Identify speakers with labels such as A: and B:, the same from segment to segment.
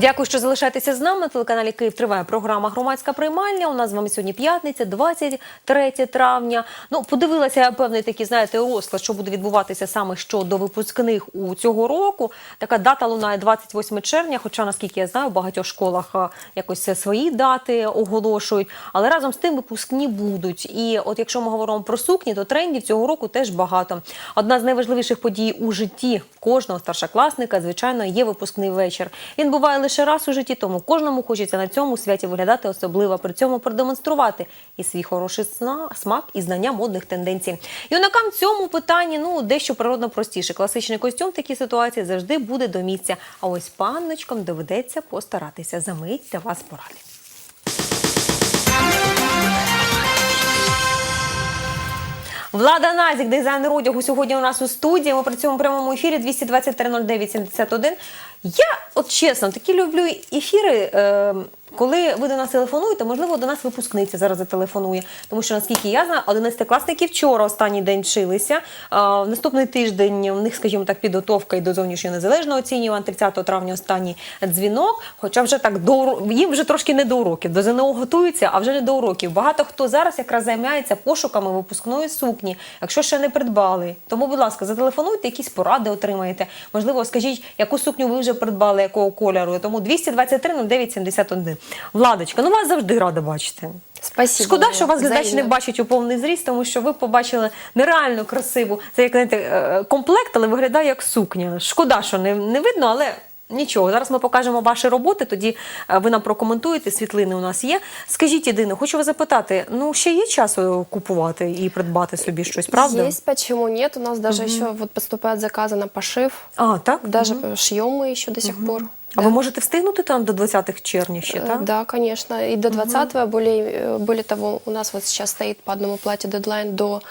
A: Дякую, що залишаєтеся з нами. На телеканалі Київ триває програма Громадська приймальня. У нас з вами сьогодні п'ятниця, 23 травня. Ну, подивилася я певний такий, знаєте, розклад, що буде відбуватися саме щодо випускних у цього року. Така дата лунає 28 червня. Хоча, наскільки я знаю, в багатьох школах якось свої дати оголошують. Але разом з тим випускні будуть. І от якщо ми говоримо про сукні, то трендів цього року теж багато. Одна з найважливіших подій у житті кожного старшокласника, звичайно, є випускний вечір. Він буває лише раз у житті, тому кожному хочеться на цьому святі виглядати особливо, при цьому продемонструвати і свій хороший смак, і знання модних тенденцій. Юнакам в цьому питанні ну дещо природно простіше. Класичний костюм в такій ситуації завжди буде до місця. А ось панночкам доведеться постаратися. Замить для вас поради. Влада Назік, дизайнер одягу, сьогодні у нас у студії. Ми працюємо в прямому ефірі 223-09-71. Я, от чесно, такі люблю ефіри. Е, коли ви до нас телефонуєте, можливо, до нас випускниця зараз зателефонує. Тому що, наскільки я знаю, 11-класники вчора останній день вчилися. А, в наступний тиждень в них, скажімо так, підготовка і до зовнішнього незалежного оцінювання. 30 травня останній дзвінок. Хоча вже так до їм вже трошки не до уроків. До ЗНО готуються, а вже не до уроків. Багато хто зараз якраз займається пошуками випускної сукні, якщо ще не придбали. Тому, будь ласка, зателефонуйте, якісь поради отримаєте. Можливо, скажіть, яку сукню ви вже придбали, якого кольору. Тому 223 09 71. Владочка, ну вас завжди рада бачити.
B: Спасибо.
A: Шкода, що вас глядач не бачить у повний зріст, тому що ви побачили нереально красиву. Це як знаєте, е, комплект, але виглядає як сукня. Шкода, що не, не видно, але. Нічого, зараз ми покажемо ваші роботи, тоді е, ви нам прокоментуєте, світлини у нас є. Скажіть єдине, хочу вас запитати, ну ще є часу купувати і придбати собі щось, правда?
B: Есть, почему нет? У нас даже еще вот поступают заказы на пошив.
A: А, так?
B: Даже шьем мы еще до сих пор.
A: А
B: Да.
A: ви можете встигнути там до 20 червня ще,
B: Э,
A: так?
B: Да, конечно. И до 20-го, более, э, более того, у нас вот сейчас стоит по одному платью дедлайн до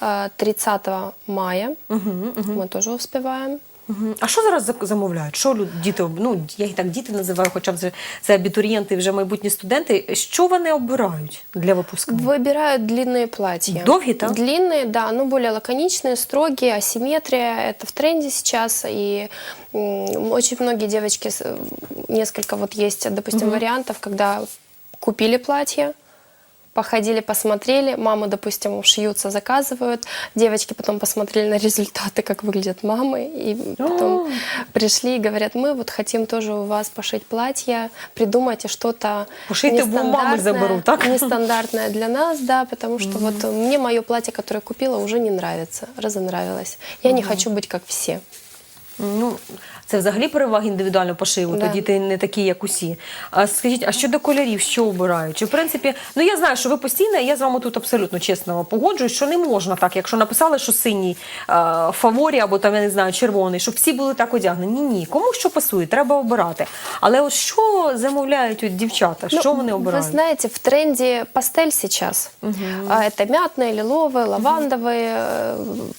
B: э, 30 мая. Мы тоже успеваем.
A: Мгм. А що зараз за- замовляють? Що люд- діти, об- ну я їх так діти називаю, хоча б це, це абітурієнти, вже майбутні студенти. Що вони обирають для випускних?
B: Выбирают длинные платья.
A: Долгие, да?
B: Длинные, да, но более лаконичные, строгие, асимметрия. Это в тренде сейчас. И м, очень многие девочки, с- несколько вот есть, допустим, вариантов, когда купили платье, походили, посмотрели, мамы, допустим, шьются, заказывают, девочки потом посмотрели на результаты, как выглядят мамы, и потом пришли и говорят, мы вот хотим тоже у вас пошить платье, придумайте что-то нестандартное,
A: заберу, так?
B: нестандартное для нас, да, потому что вот мне мое платье, которое купила, уже не нравится, разонравилось. Я не хочу быть как все.
A: Ну це взагалі переваги індивідуального пошиву.
B: Да.
A: То діти не такі, як усі. А скажіть, а щодо кольорів, що обирають? Чи в принципі, ну я знаю, що ви постійно, я з вами тут абсолютно чесно погоджуюсь, що не можна так, якщо написали, що синій е, фаворі або там я не знаю, червоний, щоб всі були так одягнені. Ні, ні, кому що пасує, треба обирати. Але от що замовляють от дівчата? Що
B: Ну,
A: вони обирають?
B: Вы знаете, в тренде пастель сейчас. А, Это мятные, лиловые, лавандовые, э,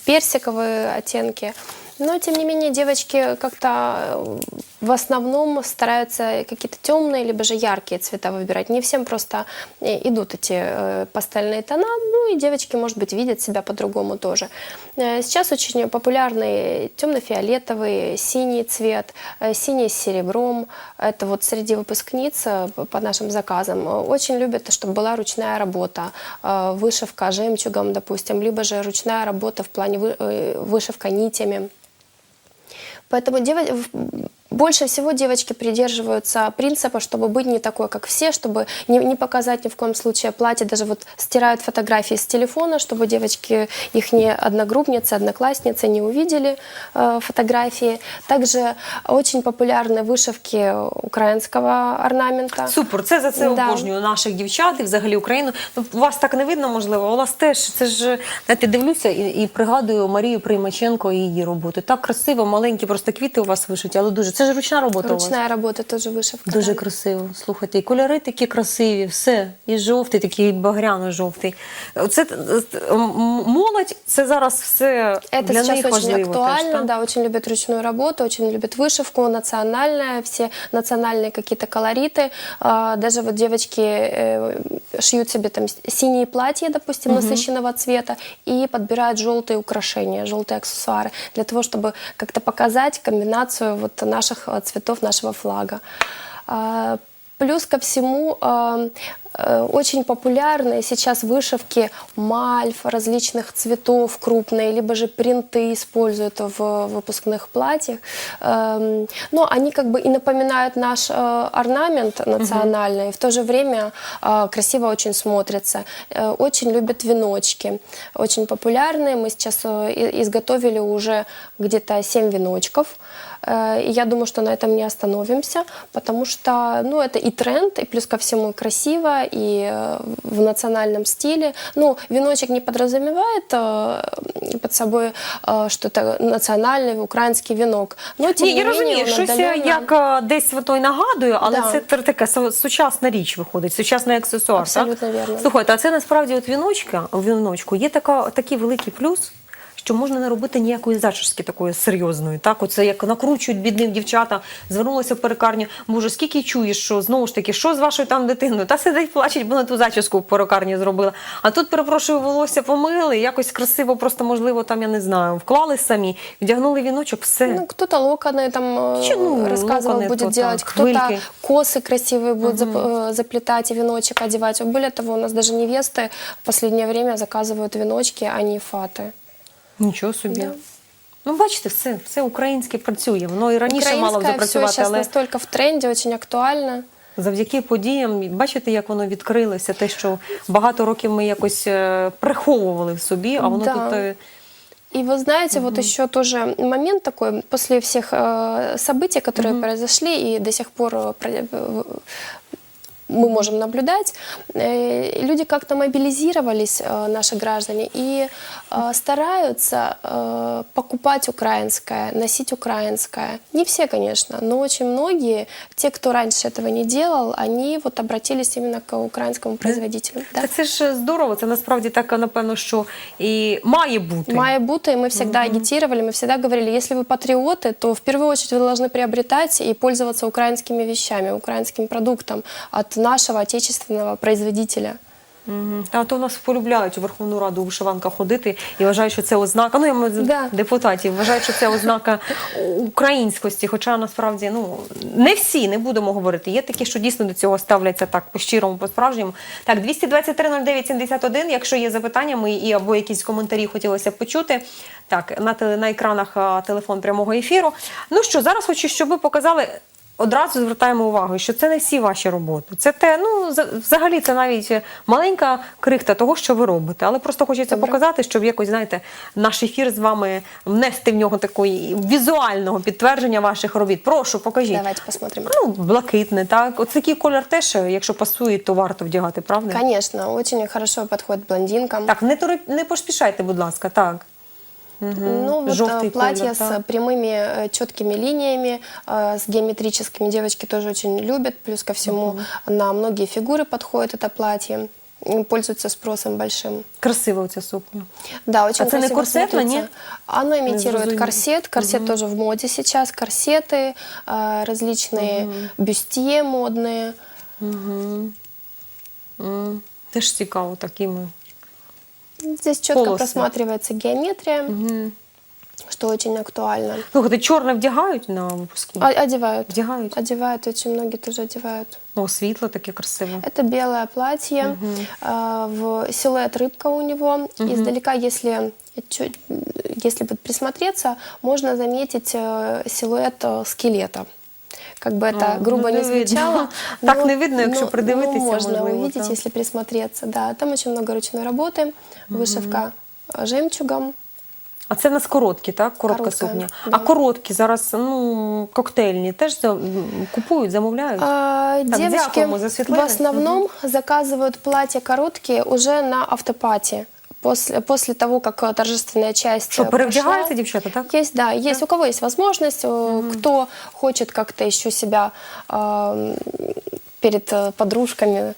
B: персиковые оттенки. Но, тем не менее, девочки как-то э, в основном стараются какие-то темные, либо же яркие цвета выбирать. Не всем просто э, идут эти э, пастельные тона, ну и девочки, может быть, видят себя по-другому тоже. Сейчас очень популярный темно-фиолетовый, синий цвет, синий с серебром. Это вот среди выпускниц по нашим заказам очень любят, чтобы была ручная работа, вышивка жемчугом, допустим, либо же ручная работа в плане вы- вышивка нитями. Поэтому в- больше всего девочки придерживаются принципа, чтобы быть не такой, как все, чтобы не, не показать ни в коем случае платье. Даже вот стирают фотографии с телефона, чтобы девочки, их не одногруппницы, одноклассницы не увидели э, фотографии. Также очень популярны вышивки украинского орнамента.
A: Супер, це за це
B: Да.
A: обожнюю наших дівчат і взагалі Україну. Ну, вас так не видно, можливо. У вас теж це ж знаєте, дивлюся і, і пригадую Марію Приймаченко і її роботи. Так красиво, маленькі просто квіти у вас вишиті, але дуже це ж ручна робота. У вас.
B: Ручная работа тоже вышивка.
A: Дуже
B: да.
A: красиво. Слухайте, і кольори такі красиві, все. І жовтий, такий багряно-жовтий. Це е, м- молодь, це зараз все
B: Это
A: для
B: сейчас
A: них
B: очень
A: важливо.
B: актуально,
A: теж, так?
B: да, очень любят ручную работу, очень любят вышивку, национальная, все национальные какие-то колориты. А, даже вот девочки э, шьют себе там с- синие платья, допустим, насыщенного цвета и подбирают желтые украшения, желтые аксессуары для того, чтобы как-то показать комбинацию вот наших э, цветов нашего флага. Плюс ко всему очень популярны сейчас вышивки мальв различных цветов крупные, либо же принты используют в выпускных платьях. Эм, Но они как бы и напоминают наш э, орнамент национальный, и в то же время э, красиво очень смотрятся. Э, Очень любят веночки, очень популярные. Мы сейчас э, изготовили уже где-то 7 веночков. Э, И я думаю, что на этом не остановимся, потому что ну, это и тренд, и плюс ко всему красиво, и э, в национальном стиле. Ну, веночек не подразумевает э, под собой э, что-то национальный украинский венок. Но, тем
A: Ні,
B: не
A: я
B: менее,
A: розумію,
B: он
A: щось
B: отдаленно-
A: як е, десь воно й нагадує, але
B: Да.
A: це тр- така су- сучасна річ виходить, сучасний аксесуар.
B: Абсолютно
A: так?
B: вірно.
A: Слухайте, а це насправді от віночка, у віночку є така, такий великий плюс. Що можна не робити ніякої зачіски такої серйозної, так оце як накручують бідним дівчата, звернулася в перекарню. Боже, скільки чуєш, що знову ж таки, що з вашою там дитиною? Та сидить, плачеть, бо на ту зачіску в перекарні зробила. А тут, перепрошую, волосся помили, якось красиво, просто можливо, там я не знаю, вклали самі, вдягнули віночок, все.
B: Ну, кто-то локоны там э,
A: Че, ну,
B: рассказывал,
A: локоны,
B: будет
A: то
B: делать,
A: так,
B: кто-то
A: хвильки.
B: косы красивые будет зап- э, заплетать и веночек одевать. Более того, у нас даже невесты в последнее время заказывают веночки, а не фаты.
A: Нічого собі.
B: Да.
A: Ну, бачите, все, все українське працює. Воно і раніше мало б
B: Украинское все
A: запрацювати,
B: сейчас
A: але
B: настолько в тренде, очень актуально.
A: завдяки подіям, бачите, як воно відкрилося, те, що багато років ми якось е, приховували в собі, а воно
B: Да.
A: тут. е,
B: И вы знаете, вот еще тоже момент такой, после всех э, событий, которые произошли и до сих пор э, про- э, мы можем наблюдать, э, люди как-то мобилизировались, э, наши граждане, и э, стараются э, покупать украинское, носить украинское. Не все, конечно, но очень многие, те, кто раньше этого не делал, они вот обратились именно к украинскому производителю. Да.
A: Так це ж здорово, це насправді так, напевно, що і має бути.
B: Майя Бута, и мы всегда агитировали, мы всегда говорили, если вы патриоты, то в первую очередь вы должны приобретать и пользоваться украинскими вещами, украинским продуктом от нашего отечественного производителя.
A: Мгм. А то у нас полюбляють у Верховну Раду у вишиванках ходити і вважають, що це ознака. Ну, я маю
B: Да.
A: депутатів вважають, що це ознака українськості. Хоча насправді ну не всі, не будемо говорити. Є такі, що дійсно до цього ставляться так по-щирому, по-справжньому. Так, 223-09-71, Якщо є запитання, ми і або якісь коментарі хотілося б почути. Так, на, теле- на екранах телефон прямого ефіру. Ну що, зараз хочу, щоб ви показали. Одразу звертаємо увагу, що це не всі ваші роботи. Це те, ну за- взагалі, це навіть маленька крихта того, що ви робите. Але просто хочеться
B: Добре.
A: показати, щоб якось знаєте, наш ефір з вами внести в нього такої візуального підтвердження ваших робіт. Прошу, покажіть.
B: Давайте посмотрим.
A: Ну, блакитне, так. От такий колір теж, якщо пасує, то варто вдягати, правда?
B: Конечно, очень хорошо подходит блондинкам.
A: Так, не не поспішайте, будь ласка, так.
B: Ну, вот
A: Желтый
B: э, платье
A: колер,
B: с
A: да.
B: прямыми четкими линиями, э, с геометрическими девочки тоже очень любят. Плюс ко всему на многие фигуры подходит это платье. Им Пользуется спросом большим.
A: Красива ця сукня.
B: Да, очень
A: А це не
B: красиво
A: корсетно,
B: смотрится.
A: ні?
B: Оно имитирует
A: зрозуміло.
B: корсет. Корсет тоже в моде сейчас. Корсеты, э, различные бюстье модные.
A: М, Теж цікаво такими.
B: Здесь четко
A: Полосы.
B: просматривается геометрия, что очень актуально.
A: Слухайте, чорне вдягають на випускні?
B: А- Одевают.
A: Вдягають?
B: Одевают, очень многие тоже одевают.
A: О, світло таке красиве.
B: Это белое платье, а, в силуэт рыбка у него. Издалека, если чуть- если вот присмотреться, можно заметить э, силуэт э, скелета. Как бы это
A: А,
B: грубо
A: ну,
B: не
A: не видно.
B: звучало.
A: Так не видно, якщо придивитися,
B: можно
A: можливо,
B: увидеть,
A: так.
B: если присмотреться. Да, там очень много ручной работы, вышивка э, жемчугом.
A: А це в нас короткі, так? Коротка
B: Коротка,
A: сукня.
B: да.
A: А короткі зараз ну, коктейльні теж за- м, купують, замовляють.
B: А, Девочки
A: дякуємо за
B: в
A: світлини.
B: основном заказывают платья короткие уже на автопате. После, после того, как э, торжественная часть
A: Що, перевдягаються
B: прошла.
A: дівчата, так?
B: Есть, да, есть. У кого есть возможность, э, кто хочет как-то еще себя э, перед подружками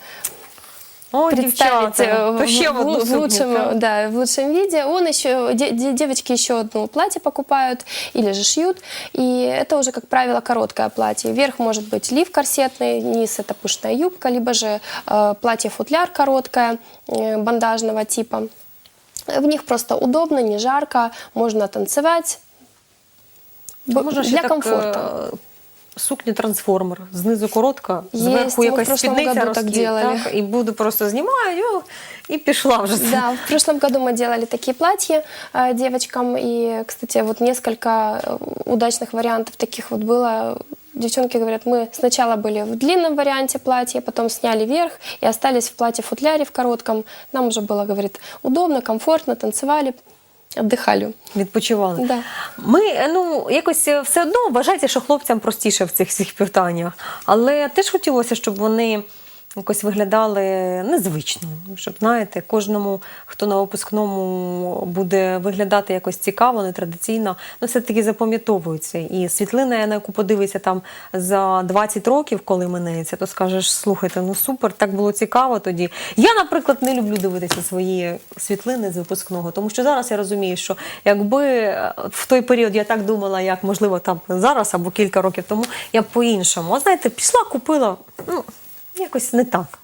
A: О,
B: представить э,
A: в
B: в, в лучшем,
A: так?
B: да, в лучшем виде. Он еще, де- де- девочки еще одно платье покупают или же шьют. И это уже, как правило, короткое платье. Верх может быть лиф корсетный, низ это пышная юбка, либо же э, платье-футляр короткое, э, бандажного типа. В них просто удобно, не жарко, можно танцевать. Б-
A: Можна ще
B: для
A: так,
B: комфорта.
A: е, сукню трансформер. Знизу коротка,
B: Є,
A: зверху
B: ми в
A: якась
B: прошлом
A: спідниця
B: году так
A: розкид,
B: делали.
A: так, і буду просто знімаю о, і пішла вже.
B: Да, в прошлом году мы делали такие платья э, девочкам, и, кстати, вот несколько э, удачных вариантов таких вот было. Девчонки говорят, мы сначала были в длинном варианте платья, потом сняли верх и остались в платье-футляре в коротком. Нам уже было, говорит, удобно, комфортно, танцевали, отдыхали.
A: Відпочивали.
B: Да.
A: Ми е, ну якось е, все одно вважається, що хлопцям простіше в цих всіх питаннях. Але теж хотілося, щоб вони якось виглядали незвично. Щоб знаєте, кожному, хто на випускному буде виглядати якось цікаво, нетрадиційно, ну все-таки запам'ятовується. І світлина, на яку подивишся там за 20 років, коли минеться, то скажеш, слухайте, ну супер, так було цікаво тоді. Я, наприклад, не люблю дивитися свої світлини з випускного, тому що зараз я розумію, що якби е, в той період я так думала, як можливо там зараз або кілька років тому, я б по-іншому. А знаєте, пішла, купила, ну якось не так.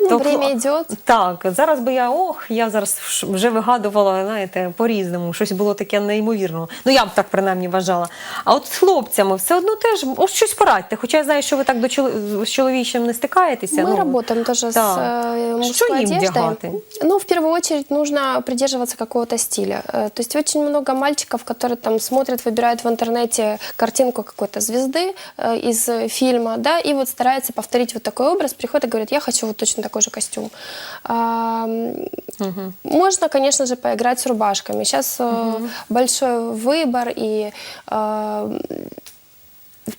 B: Ну,
A: То
B: время
A: хло-
B: идет.
A: Так, зараз би я ох, я зараз ш- вже вигадувала, знаєте, по-різному, щось було таке неймовірне. Ну я б так принаймні вважала. А от з хлопцями все одно теж от щось порадьте. Хоча я знаю, що ви так до чоло- з чоловічим не стикаєтеся.
B: Мы
A: ну,
B: работаем тоже с
A: так.
B: э,
A: Що
B: мужской
A: їм
B: одеждой.
A: вдягати?
B: Ну, в первую очередь нужно придерживаться какого-то стиля. Э, То есть очень много мальчиков, которые там смотрят, выбирают в интернете картинку какой-то звезды э, из э, фильма, да, и вот стараются повторить вот такой образ, приходят и говорят, я хочу вот точно такой же костюм. А, м, Можно, конечно же, поиграть с рубашками. Сейчас э, большой выбор и э, в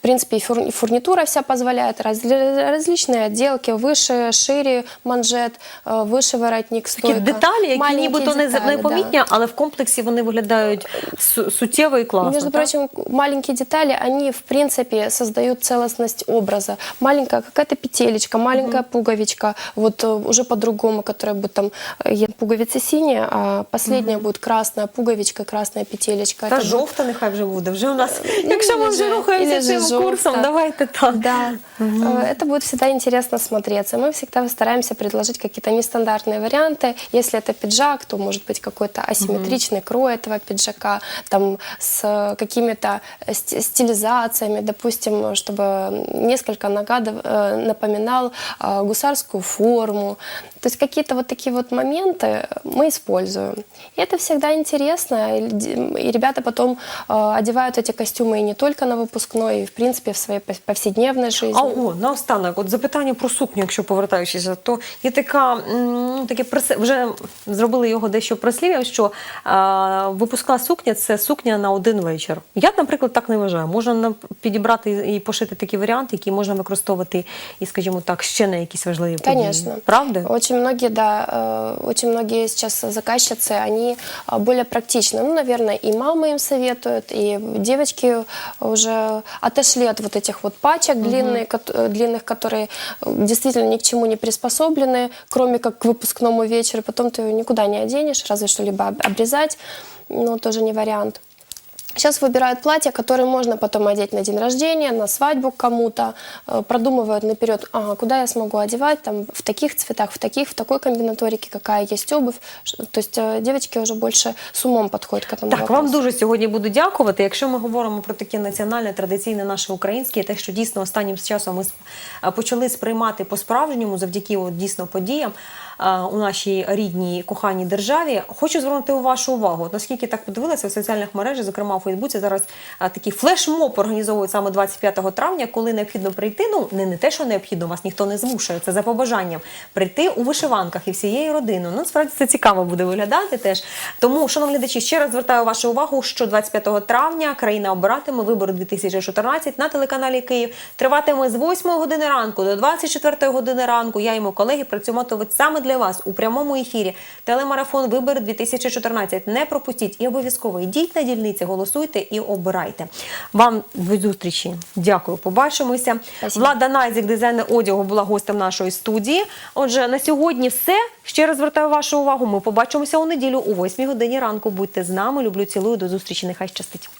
B: принципе, и фур- и фурнитура вся позволяет. Разли- различные отделки, выше, шире манжет, э, выше воротник,
A: Такі
B: стойка.
A: деталі, які
B: Маленькие
A: нібито не,
B: детали,
A: не
B: да.
A: помітні, але в комплексі вони виглядають су- суттєво і класно.
B: Между
A: так?
B: прочим, маленькие детали, они, в принципе, создают целостность образа. Маленькая какая-то петелечка, маленькая пуговичка, вот э, уже по-другому, которая будет там, э, е- пуговица синяя, а последняя будет красная пуговичка, красная петелечка.
A: Та
B: Это будет
A: жовта нехай вже буде. Вже у нас,
B: Ну,
A: якщо ми
B: или
A: вже
B: же-
A: рухаємося
B: или же
A: цим курсом, давайте так.
B: Да, Э, это будет всегда интересно смотреться. Мы всегда стараемся предложить какие-то нестандартные варианты. Если это пиджак, то может быть какой-то асимметричный крой этого пиджака, там с какими-то сти- стилизациями, допустим, чтобы несколько нагадов- э, напоминал э, гусарскую форму. То есть какие-то вот такие вот моменты мы используем. И это всегда интересно. И ребята потом одевают эти костюмы и не только на выпускной, и в принципе в своей пов- повседневной жизни.
A: А о, наостанок, от запитання про сукню, якщо повертаючися, то є така м, таке прис- вже зробили його дещо прислів'ям, що а, випускна сукня це сукня на один вечір. Я, наприклад, так не вважаю. Можна на- підібрати і пошити такі варіанти, які можна використовувати і, скажімо так, ще на якісь важливі події.
B: Конечно.
A: Правда?
B: Очень многие, да, э, очень многие сейчас заказчицы, они а, более практичны. Ну, наверное, и мамы им советуют, и девочки уже отошли от вот этих вот пачек длинных, кот- э, длинных, которые э, действительно ни к чему не приспособлены, кроме как к выпускному вечеру. Потом ты ее никуда не оденешь, разве что либо об- обрезать, но тоже не вариант. Сейчас выбирают платья, которые можно потом одеть на день рождения, на свадьбу к кому-то, э, продумывают наперед, ага, куда я смогу одевать, там, в таких цветах, в таких, в такой комбинаторике, какая есть обувь. Ш- То есть э, девочки уже больше с умом подходят к этому
A: Так,
B: вопросу.
A: вам дуже сьогодні буду дякувати. Якщо ми говоримо про таке національне, традиційне наше українське, те, що дійсно останнім часом ми сп- а, почали сприймати по-справжньому завдяки от, дійсно подіям а, у нашій рідній коханій державі, хочу звернути вашу увагу. Наскільки так подивилася в соціальних мережах, зокрема у Фейсбуці, зараз а, такий флешмоб організовують саме 25 травня, коли необхідно прийти. Ну не, не те, що необхідно, вас ніхто не змушує, це за побажанням прийти у вишиванках і всією родиною. Ну, справді це цікаво буде виглядати теж. Тому, шановні глядачі, ще раз звертаю вашу увагу, що 25 травня країна обиратиме вибори 2014 на телеканалі Київ. Триватиме з 8 години ранку до 24 години ранку. Я і мої колеги працюватимуть саме для вас у прямому ефірі. Телемарафон Вибори 2014. Не пропустіть і обов'язково йдіть на дільниці, голосуйте і обирайте. Вам до зустрічі. Дякую. Побачимося.
B: Спасибо.
A: Влада Найзік, дизайнер одягу, була гостем нашої студії. Отже, на сьогодні все. Ще раз звертаю вашу увагу. Ми побачимося у неділю о 8 годині ранку. Будьте з нами. Люблю, цілую. До зустрічі. Нехай щастить.